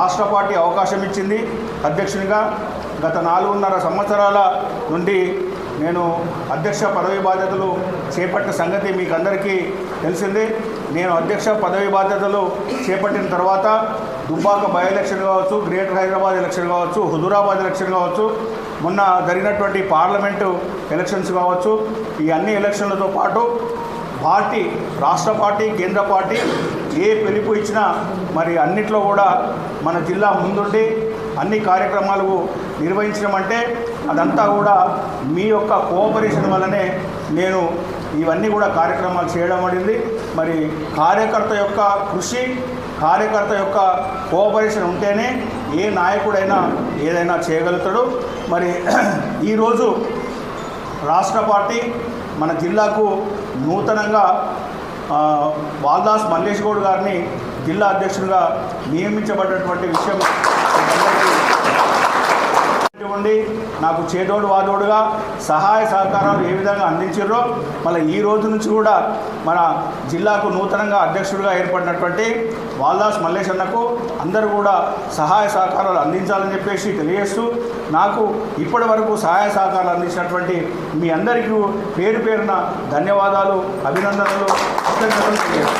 రాష్ట్ర పార్టీ అవకాశం ఇచ్చింది. అధ్యక్షునిగా గత నాలుగున్నర సంవత్సరాల నుండి నేను అధ్యక్ష పదవి బాధ్యతలు చేపట్టిన సంగతి మీకు అందరికీ తెలిసిందే. నేను అధ్యక్ష పదవి బాధ్యతలు చేపట్టిన తర్వాత దుబ్బాక బై ఎలక్షన్ కావచ్చు గ్రేటర్ హైదరాబాద్ ఎలక్షన్ కావచ్చు హుజూరాబాద్ ఎలక్షన్ కావచ్చు మొన్న జరిగినటువంటి పార్లమెంటు ఎలక్షన్స్ కావచ్చు ఈ అన్ని ఎలక్షన్లతో పాటు పార్టీ రాష్ట్ర పార్టీ కేంద్ర పార్టీ ఏ పిలుపు ఇచ్చినా మరి అన్నిట్లో కూడా మన జిల్లా ముందుండి అన్ని కార్యక్రమాలు నిర్వహించడం అంటే అదంతా కూడా మీ యొక్క కోఆపరేషన్ వల్లనే నేను ఇవన్నీ కూడా కార్యక్రమాలు చేయడం పడింది మరి కార్యకర్త యొక్క కృషి కార్యకర్త యొక్క కోఆపరేషన్ ఉంటేనే ఏ నాయకుడైనా ఏదైనా చేయగలుగుతాడు. మరి ఈరోజు రాష్ట్ర పార్టీ మన జిల్లాకు నూతనంగా వాల్దాస్ మల్లేష్ గౌడ్ గారిని జిల్లా అధ్యక్షుడిగా నియమించబడినటువంటి విషయం ఉండి నాకు చేదోడు వాదోడుగా సహాయ సహకారాలు ఏ విధంగా అందించారో మళ్ళీ ఈ రోజు నుంచి కూడా మన జిల్లాకు నూతనంగా అధ్యక్షుడిగా ఏర్పడినటువంటి వాల్దాస్ మల్లేశన్నకు అందరూ కూడా సహాయ సహకారాలు అందించాలని చెప్పేసి తెలియజేస్తూ నాకు ఇప్పటి వరకు సహాయ సహకారాలు అందించినటువంటి మీ అందరికీ పేరు పేరున ధన్యవాదాలు అభినందనలు కృతజ్ఞతలు